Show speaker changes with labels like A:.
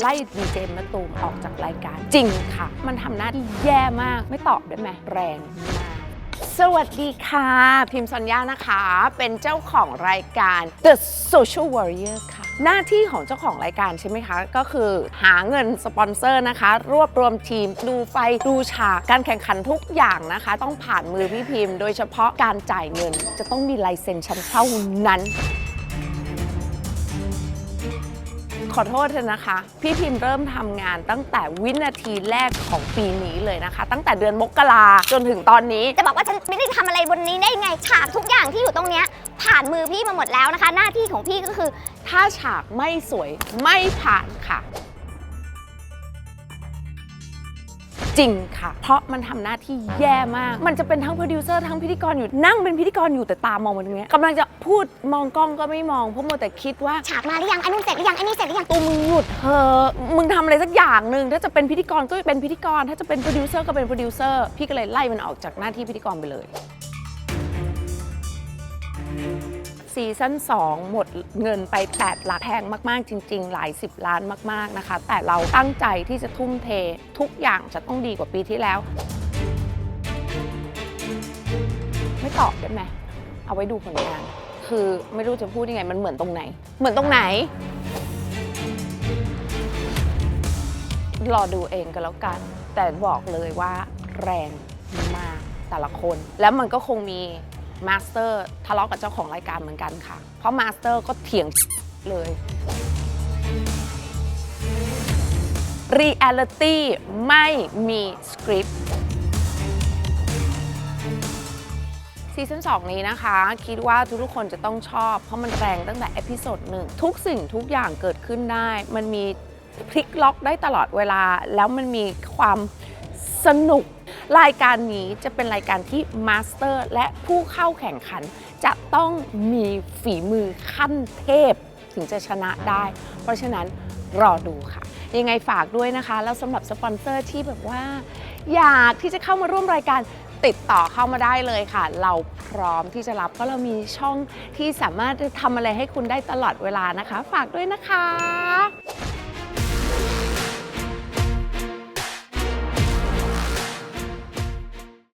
A: ไล่ดีเจมะตูมออกจากรายการจริงค่ะ มันทำหน้าที่แย่มากไม่ตอบได้ไหมแรงมากสวัสดีค่ะ พิมพ์สัญญานะคะ เป็นเจ้าของรายการ The Social Warrior ค่ะ หน้าที่ของเจ้าของรายการใช่ไหมคะ ก็คือหาเงินสปอนเซอร์นะคะ รวบรวมทีม ดูไฟ ดูฉาก การแข่งขันทุกอย่างนะคะ ต้องผ่านมือพี่พิมพ์ โดยเฉพาะการจ่ายเงินจะต้องมีลายเซ็นชั้นเท่านั้น ขอโทษเถอะนะคะ พี่พิมพ์เริ่มทำงานตั้งแต่วินาทีแรกของปีนี้เลยนะคะ ตั้งแต่เดือนมกราจนถึงตอนนี้
B: จะบอกว่าฉันไม่ได้ทำอะไรบนนี้ได้ไง ฉากทุกอย่างที่อยู่ตรงเนี้ยผ่านมือพี่มาหมดแล้วนะคะ หน้าที่ของพี่ก็คือ
A: ถ้าฉากไม่สวยไม่ผ่านค่ะ จริงค่ะ เพราะมันทำหน้าที่แย่มาก มันจะเป็นทั้งโปรดิวเซอร์ทั้งพิธีกรอยู่นั่งเป็นพิธีกรอยู่แต่ตามองมันตรงเนี้ยกำลังจะพูดมองกล้องก็ไม่มองเพราะมัวแต่คิดว่า
B: ฉากมาหรือยังอันนู้นเสร็จหรือยังอันนี้เสร็จหรือยัง
A: ตัวมึงหยุดเถอะมึงทำอะไรสักอย่างหนึ่งถ้าจะเป็นพิธีกรก็เป็นพิธีกร ถ้าจะเป็นโปรดิวเซอร์ก็เป็นโปรดิวเซอร์พี่ก็เลยไล่มันออกจากหน้าที่พิธีกรไปเลย ซีซั่น2 หมดเงินไป 8 หลักแพงมาก ๆ จริง ๆ หลาย 10 ล้านมาก ๆ นะคะ แต่เราตั้งใจที่จะทุ่มเท ทุกอย่างจะต้องดีกว่าปีที่แล้ว ไม่ตอบได้ไหม เอาไว้ดูผลงาน คือไม่รู้จะพูดยังไง มันเหมือนตรงไหน เหมือนตรงไหน รอดูเองก็แล้วกัน แต่บอกเลยว่าแรงมากแต่ละคน แล้วมันก็คงมี มาสเตอร์ทะเลาะกับเจ้าของรายการเหมือนกันค่ะ เพราะมาสเตอร์ก็เถียงเลยเรียลิตี้ไม่มีสคริปต์ซีซั่น2นี้นะคะ คิดว่าทุกๆคนจะต้องชอบ เพราะมันแรงตั้งแต่เอพิโซดหนึ่งทุกสิ่งทุกอย่างเกิดขึ้นได้ มันมีพลิกล็อกได้ตลอดเวลา แล้วมันมีความสนุก รายการนี้จะเป็นรายการที่มาสเตอร์และผู้เข้าแข่งขัน จะต้องมีฝีมือขั้นเทพถึงจะชนะได้ เพราะฉะนั้นรอดูค่ะ ยังไงฝากด้วยนะคะ แล้วสำหรับสปอนเซอร์ที่แบบว่า อยากที่จะเข้ามาร่วมรายการติดต่อเข้ามาได้เลยค่ะ เราพร้อมที่จะรับเพราะเรามีช่องที่สามารถทำอะไรให้คุณได้ตลอดเวลานะคะ ฝากด้วยนะคะ